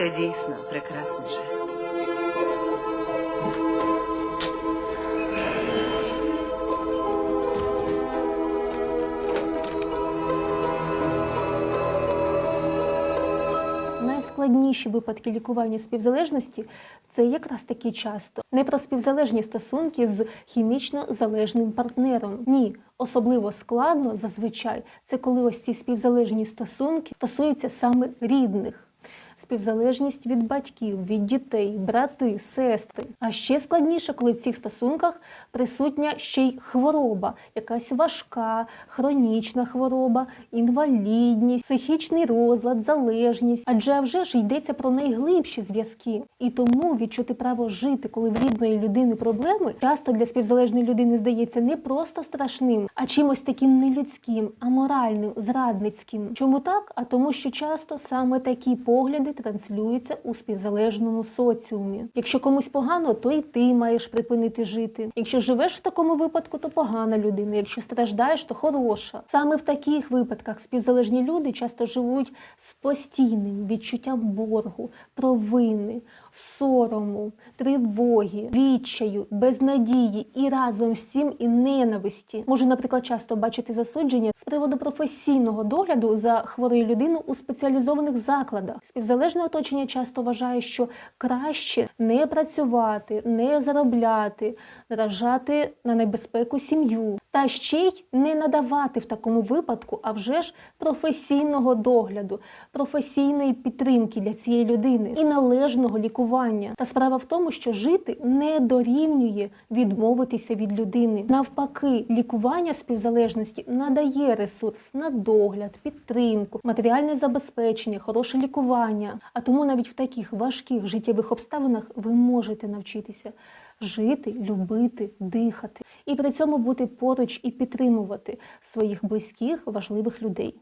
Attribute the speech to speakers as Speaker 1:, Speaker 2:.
Speaker 1: Це дійсно прекрасний жест.
Speaker 2: Найскладніші випадки лікування співзалежності це якраз таки часто не про співзалежні стосунки з хімічно залежним партнером. Ні, особливо складно зазвичай це коли ось ці співзалежні стосунки стосуються саме рідних. Співзалежність від батьків, від дітей, брати, сестри. А ще складніше, коли в цих стосунках присутня ще й хвороба, якась важка, хронічна хвороба, інвалідність, психічний розлад, залежність. Адже вже ж йдеться про найглибші зв'язки. І тому відчути право жити, коли в рідної людини проблеми, часто для співзалежної людини здається не просто страшним, а чимось таким нелюдським, аморальним, зрадницьким. Чому так? А тому, що часто саме такі погляди транслюються у співзалежному соціумі. Якщо комусь погано, то й ти маєш припинити жити. Якщо живеш в такому випадку, то погана людина. Якщо страждаєш, то хороша. Саме в таких випадках співзалежні люди часто живуть з постійним відчуттям боргу, провини, сорому, тривоги, відчаю, безнадії і разом з цим і ненависті. Можу, наприклад, часто бачити засудження з приводу професійного догляду за хворою людиною у спеціалізованих закладах. Співзалежне оточення часто вважає, що краще не працювати, не заробляти, наражати на небезпеку сім'ю, та ще й не надавати в такому випадку, а вже ж професійного догляду, професійної підтримки для цієї людини і належного лікування. Та справа в тому, що жити не дорівнює відмовитися від людини. Навпаки, лікування співзалежності надає ресурс на догляд, підтримку, матеріальне забезпечення, хороше лікування. А тому навіть в таких важких життєвих обставинах ви можете навчитися жити, любити, дихати і при цьому бути поруч і підтримувати своїх близьких, важливих людей.